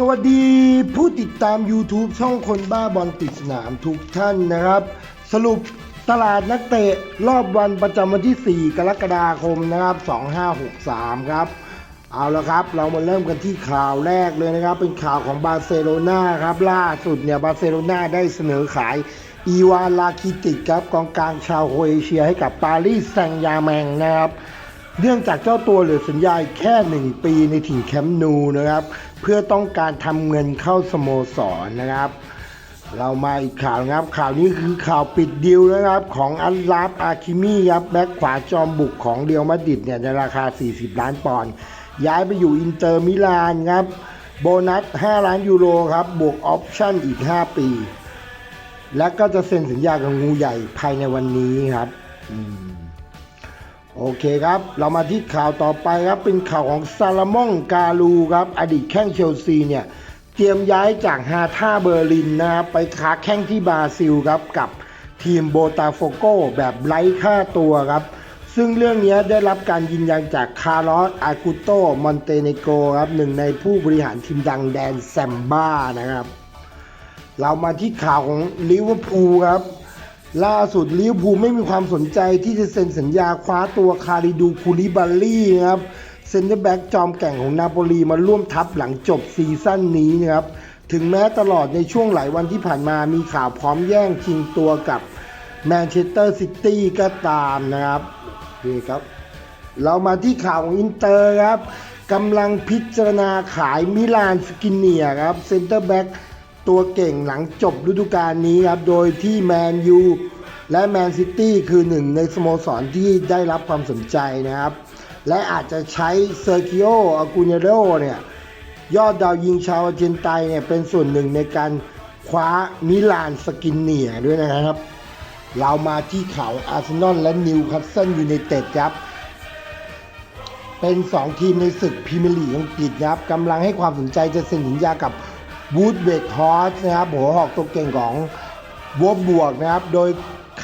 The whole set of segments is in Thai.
สวัสดีผู้ติดตาม YouTube ช่องคนบ้าบอลติดสนามทุกท่านนะครับ สรุปตลาดนักเตะรอบวันประจำวันที่ 4 กรกฎาคมนะครับ 2563 ครับ เอาละครับ เรามาเริ่มกันที่ข่าวแรกเลยนะครับ เป็นข่าวของบาร์เซโลนาครับ ล่าสุดเนี่ยบาร์เซโลนาได้เสนอขายอีวานลาคิติกครับกองกลางชาวโครเอเชียให้กับปารีสแซงต์ยาแมงนะครับ เนื่องจากเจ้าตัวเหลือสัญญาอีกแค่ 1 ปีในถิ่นแคมป์นูนะครับ เพื่อต้องการทำเงินเข้าสโมสรนะครับ เรามาอีกข่าวนะครับ ข่าวนี้คือข่าวปิดดีลนะครับ ของอัลลาฟอาคิมีครับแบ็คขวาจอมบุกของเรียวมาดิดเนี่ยในราคา 40 ล้านปอนด์ย้ายไปอยู่อินเตอร์มิลานครับ โบนัส 5 ล้านยูโรครับ บวกออปชั่นอีก 5 ปี และก็จะเซ็นสัญญากับงูใหญ่ภายในวันนี้ครับ อืม โอเคครับ เรามาที่ข่าวต่อไปครับ เป็นข่าวของซาลามองกาลูครับ อดีตแข้งเชลซีเนี่ย เตรียมย้ายจากฮาท่าเบอร์ลินนะครับไปค้าแข้งที่บราซิลครับ กับทีมโบตาโฟโกแบบไร้ค่าตัวครับ ซึ่งเรื่องนี้ได้รับการยืนยันจากคาร์ลอสอากุโตมอนเตเนโกครับหนึ่งในผู้บริหารทีมดังแดนแซมบ้านะครับ เรามาที่ข่าวของลิเวอร์พูลครับ ล่าสุดลิเวอร์พูลไม่มีความสนใจที่จะเซ็นสัญญาคว้าตัวคาริดูคูลิบาลี่นะครับเซนเตอร์แบ็กจอมแก่งของนาโปลีมาร่วมทัพหลังจบซีซั่นนี้นะครับ ถึงแม้ตลอดในช่วงหลายวันที่ผ่านมามีข่าวพร้อมแย่งชิงตัวกับแมนเชสเตอร์ซิตี้ก็ตามนะครับโอเคครับ เรามาที่ข่าวของอินเตอร์ครับกำลังพิจารณาขายมิลานสกินเนียครับเซนเตอร์แบ็ก ตัวเก่งหลังจบฤดูกาลนี้ครับ โดยที่แมนยูและแมนซิตี้คือหนึ่งในสโมสรที่ได้รับความสนใจนะครับ และอาจจะใช้เซอร์กิโออากูเนโรเนี่ยยอดดาวยิงชาวอาร์เจนไตน์เนี่ยเป็นส่วนหนึ่งในการคว้ามิลานสกินเนียด้วยนะครับ เรามาที่ข่าวอาร์เซนอลและนิวคาสเซิลยูไนเต็ดครับ เป็น 2 ทีมในศึกพรีเมียร์ลีกอังกฤษนะครับกำลังให้ความสนใจจะเซ็นสัญญากับ วูดเบกฮอสนะครับหัวหอกตัวเก่งของวบบวกนะครับ โดย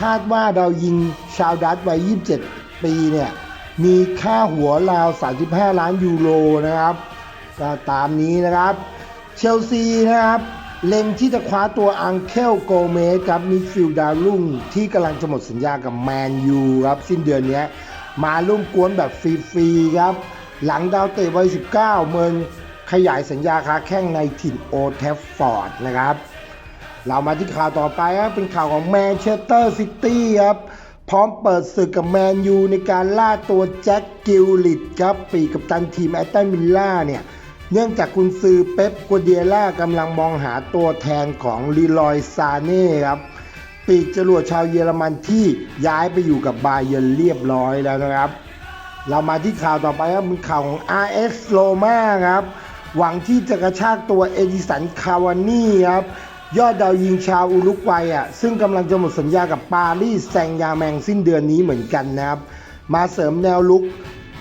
คาดว่าดาวยิงชาวดัตวัย 27 ปีเนี่ย มีค่าหัวราว 35 ล้านยูโรนะครับก็ตามนี้นะครับ เชลซีนะครับ เล็งที่จะคว้าตัวอังเคลโกเมสครับมิดฟิลด์ดาวรุ่ง ที่กำลังจะหมดสัญญากับแมนยูครับ สิ้นเดือนนี้มาร่มกวนแบบฟรีๆครับ หลังดาวเตะวัย 19 เมือง ขยายสัญญาค้าแข้งในถิ่นโอเทฟฟอร์ดนะครับ เรามาที่ข่าวต่อไปครับเป็นข่าวของแมนเชสเตอร์ซิตี้ครับ พร้อมเปิดศึกกับแมนยูในการล่าตัวแจ็คกิลลิตครับ ปีกกัปตันทีมแอตตันมิลล่าเนี่ยเนื่องจากคุณซือเป๊ปกัวเดียล่ากำลังมองหาตัวแทนของลีลอยซาเน่ครับ ปีกจรวดชาวเยอรมันที่ย้ายไปอยู่กับบาเยิร์นเรียบร้อยแล้วนะครับ เรามาที่ข่าวต่อไปครับเป็นข่าวของ RS Roma ครับ หวังที่จะกระชากตัวเอดิสันคาวานี่ครับยอดดาวยิงชาวอุรุกวัยอะซึ่งกำลังจะหมดสัญญากับปารีสแซงยาแมงสิ้นเดือนนี้เหมือนกันนะครับ มาเสริมแนวลุก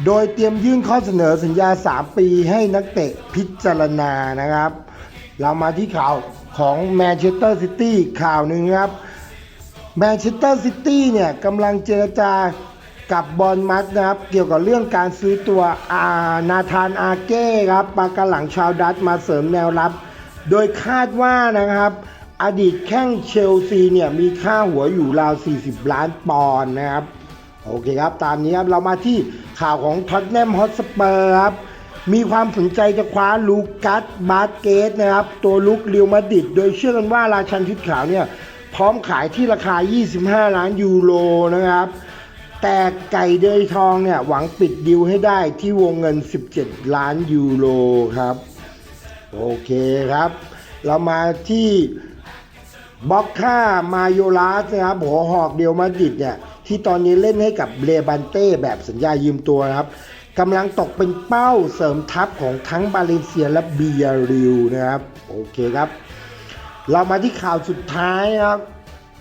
โดยเตรียมยื่นข้อเสนอสัญญา 3 ปีให้นักเตะพิจารณานะครับ เรามาที่ข่าวของแมนเชสเตอร์ซิตี้ข่าวหนึ่งครับแมนเชสเตอร์ซิตี้เนี่ยกำลังเจรจา กับบอลมัดนะครับ เกี่ยวกับเรื่องการซื้อตัวอานาธานอาเก้ครับปากกาหลังชาวดัตมาเสริมแนวรับ โดยคาดว่านะครับ อดีตแข้งเชลซีเนี่ยมีค่าหัวอยู่ราว 40 ล้านปอนด์นะครับ โอเคครับ ตามนี้ครับ เรามาที่ข่าวของท็อตแนมฮอตสเปอร์ครับมีความสนใจจะคว้าลูกัสบาสเกตนะครับ ตัวลุกเรียวมาดิด โดยเชื่อกันว่าราชันชุดขาวเนี่ย พร้อมขายที่ราคา 25 ล้านยูโรนะครับ แต่ไก่เดยทองเนี่ย หวังปิดดิวให้ได้ที่วงเงิน 17 ล้านยูโรครับ โอเคครับ เรามาที่บ็อกค่ามาโยลาสนะครับหัวหอกเดียวมาดิดเนี่ย ที่ตอนนี้เล่นให้กับเลบันเต้แบบสัญญายืมตัวนะครับกำลังตกเป็นเป้าเสริมทัพของทั้งบาเลนเซียและบียาริวนะครับ โอเคครับ เรามาที่ข่าวสุดท้ายครับ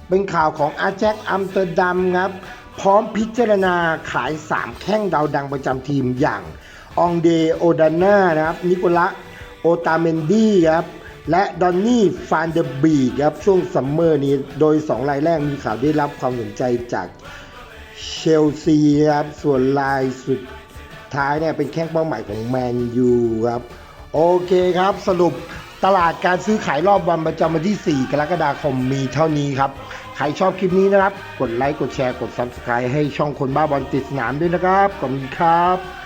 เป็นข่าวของอาแจ็คอัมสเตอร์ดัมครับ พร้อมพิจารณาขาย 3 แข้งดาวดังประจำทีมอย่างองเดโอดาน่านะครับนิโคละโอตาเมนดี้ครับและดอนนี่ฟานเดอร์บีครับช่วงซัมเมอร์นี้โดย 2 รายแรกมีข่าวได้รับความสนใจจากเชลซีครับส่วนรายสุดท้ายเนี่ยเป็นแข้งเป้าหมายของแมนยูครับ โอเคครับสรุป ตลาดการซื้อขายรอบวันประจำวันที่ 4 กรกฎาคมมีเท่านี้ครับ ใครชอบคลิปนี้นะครับ กดไลค์ กดแชร์ กด Subscribe ให้ช่องคนบ้าบอลติดสนามด้วยนะครับขอบคุณครับ